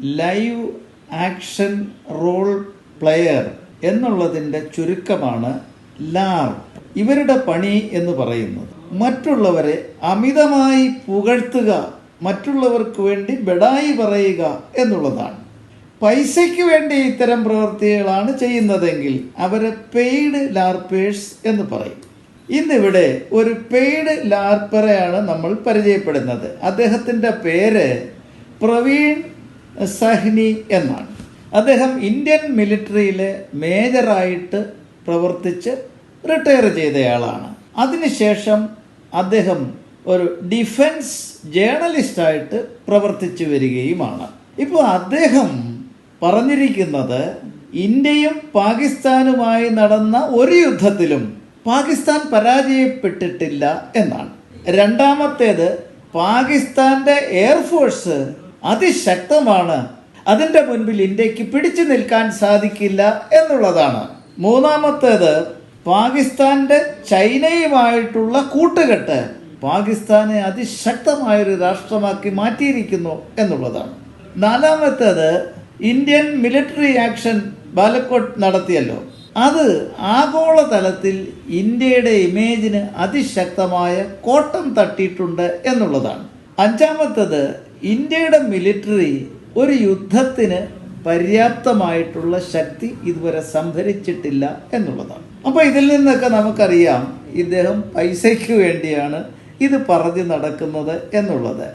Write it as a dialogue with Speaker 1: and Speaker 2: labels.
Speaker 1: Live action role player എന്നുള്ളതിന്റെ ചുരുക്കമാണ് ലാർപ്പ് ഇവരുടെ പണി എന്ന് പറയുന്നത്. മറ്റുള്ളവരെ അമിതമായി പുകഴ്ത്തുക മറ്റുള്ളവർക്ക് വേണ്ടി ബെടായി പറയുക എന്നുള്ളതാണ്. പൈസയ്ക്ക് വേണ്ടി ഇത്തരം പ്രവൃത്തികളാണ് ചെയ്യുന്നതെങ്കിൽ അവരെ പെയ്ഡ് ലാർപ്പേഴ്സ് എന്ന് പറയും. ഇന്നിവിടെ ഒരു പെയ്ഡ് ലാർപ്പറയാണ് നമ്മൾ പരിചയപ്പെടുന്നത്. അദ്ദേഹത്തിന്റെ പേര് പ്രവീൺ സഹ്നി എന്നാണ്. അദ്ദേഹം ഇന്ത്യൻ മിലിറ്ററിയിലെ മേജറായിട്ട് പ്രവർത്തിച്ച് റിട്ടയർ ചെയ്തയാളാണ്. അതിനുശേഷം അദ്ദേഹം ഒരു ഡിഫൻസ് ജേർണലിസ്റ്റായിട്ട് പ്രവർത്തിച്ചു വരികയുമാണ്. ഇപ്പോൾ അദ്ദേഹം പറഞ്ഞിരിക്കുന്നത് ഇന്ത്യയും പാകിസ്ഥാനുമായി നടന്ന ഒരു യുദ്ധത്തിലും പാകിസ്ഥാൻ പരാജയപ്പെട്ടിട്ടില്ല എന്നാണ്. രണ്ടാമത്തേത് പാകിസ്ഥാന്റെ എയർഫോഴ്സ് അതിശക്തമാണ്. അതിന്റെ മുൻപിൽ ഇന്ത്യയ്ക്ക് പിടിച്ചു നിൽക്കാൻ സാധിക്കില്ല എന്നുള്ളതാണ്. മൂന്നാമത്തേത് പാകിസ്ഥാന്റെ ചൈനയുമായിട്ടുള്ള കൂട്ടുകെട്ട് പാകിസ്ഥാനെ അതിശക്തമായൊരു രാഷ്ട്രമാക്കി മാറ്റിയിരിക്കുന്നു എന്നുള്ളതാണ്. നാലാമത്തേത് ഇന്ത്യൻ മിലിറ്ററി ആക്ഷൻ ബാലക്കോട്ട് നടത്തിയല്ലോ. അത് ആഗോളതലത്തിൽ ഇന്ത്യയുടെ ഇമേജിന് അതിശക്തമായ കോട്ടം തട്ടിയിട്ടുണ്ട് എന്നുള്ളതാണ്. അഞ്ചാമത്തത് ഇന്ത്യയുടെ മിലിറ്ററി ഒരു യുദ്ധത്തിന് പര്യാപ്തമായിട്ടുള്ള ശക്തി ഇതുവരെ സംഭരിച്ചിട്ടില്ല എന്നുള്ളതാണ്. അപ്പോൾ ഇതിൽ നിന്നൊക്കെ നമുക്കറിയാം ഇദ്ദേഹം പൈസയ്ക്ക് വേണ്ടിയാണ് ഇത് പറഞ്ഞു നടക്കുന്നത് എന്നുള്ളത്.